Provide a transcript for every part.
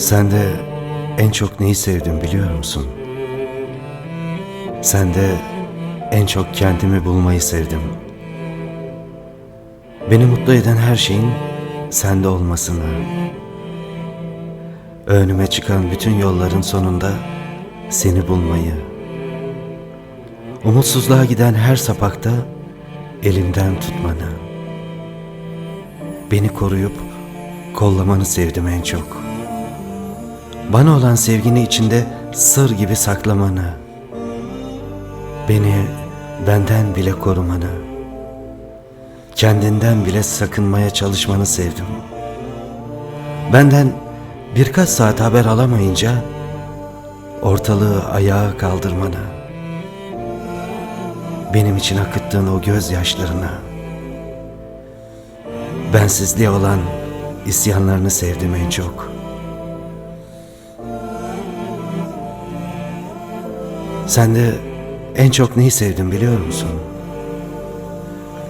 Sen de en çok neyi sevdim biliyor musun? Sen de en çok kendimi bulmayı sevdim. Beni mutlu eden her şeyin sende olmasını, önüme çıkan bütün yolların sonunda seni bulmayı, umutsuzluğa giden her sapakta elimden tutmanı, beni koruyup kollamanı sevdim en çok. Bana olan sevgini içinde sır gibi saklamanı, beni benden bile korumanı, kendinden bile sakınmaya çalışmanı sevdim. Benden birkaç saat haber alamayınca ortalığı ayağa kaldırmanı, benim için akıttığın o gözyaşlarına, bensizliğe olan isyanlarını sevdim en çok. Sen de en çok neyi sevdin biliyor musun?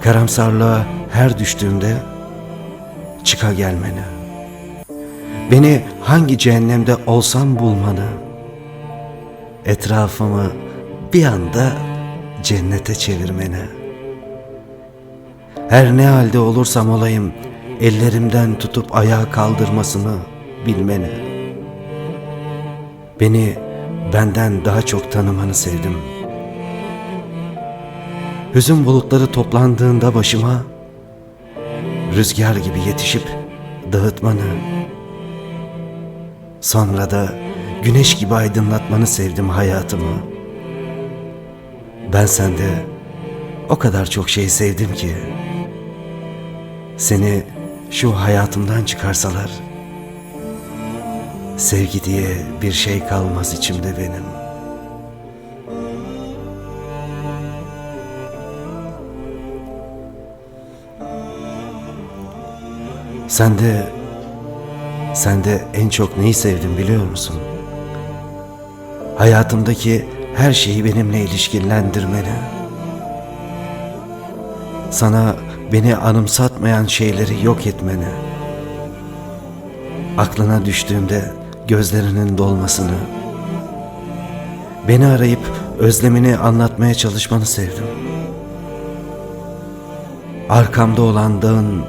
Karamsarlığa her düştüğümde çıka gelmeni. Beni hangi cehennemde olsam bulmanı. Etrafımı bir anda cennete çevirmeni. Her ne halde olursam olayım ellerimden tutup ayağa kaldırmasını bilmeni. Beni benden daha çok tanımanı sevdim. Hüzün bulutları toplandığında başıma rüzgar gibi yetişip dağıtmanı, sonra da güneş gibi aydınlatmanı sevdim hayatımı. Ben sende o kadar çok şey sevdim ki seni şu hayatımdan çıkarsalar sevgi diye bir şey kalmaz içimde benim. Sen de sen de en çok neyi sevdin biliyor musun? Hayatımdaki her şeyi benimle ilişkilendirmeni. Sana beni anımsatmayan şeyleri yok etmeni. Aklına düştüğümde gözlerinin dolmasını. Beni arayıp özlemini anlatmaya çalışmanı sevdim. Arkamda olan dağın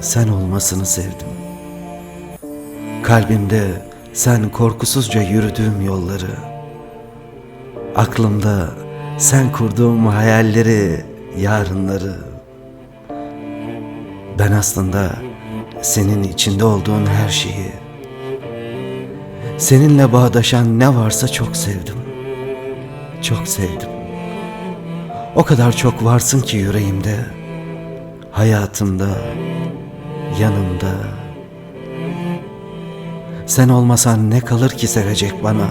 sen olmasını sevdim. Kalbimde sen korkusuzca yürüdüğüm yolları, aklımda sen kurduğum hayalleri, yarınları. Ben aslında senin içinde olduğun her şeyi, seninle bağdaşan ne varsa çok sevdim. Çok sevdim. O kadar çok varsın ki yüreğimde, hayatımda, yanımda. Sen olmasan ne kalır ki sevecek bana?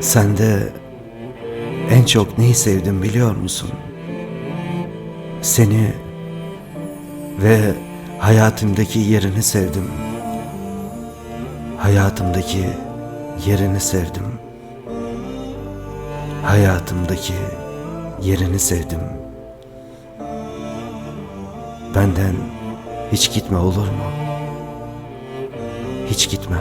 Sen de en çok neyi sevdim biliyor musun? Seni ve hayatımdaki yerini sevdim. Hayatımdaki yerini sevdim. Hayatımdaki yerini sevdim. Benden hiç gitme olur mu? Hiç gitme.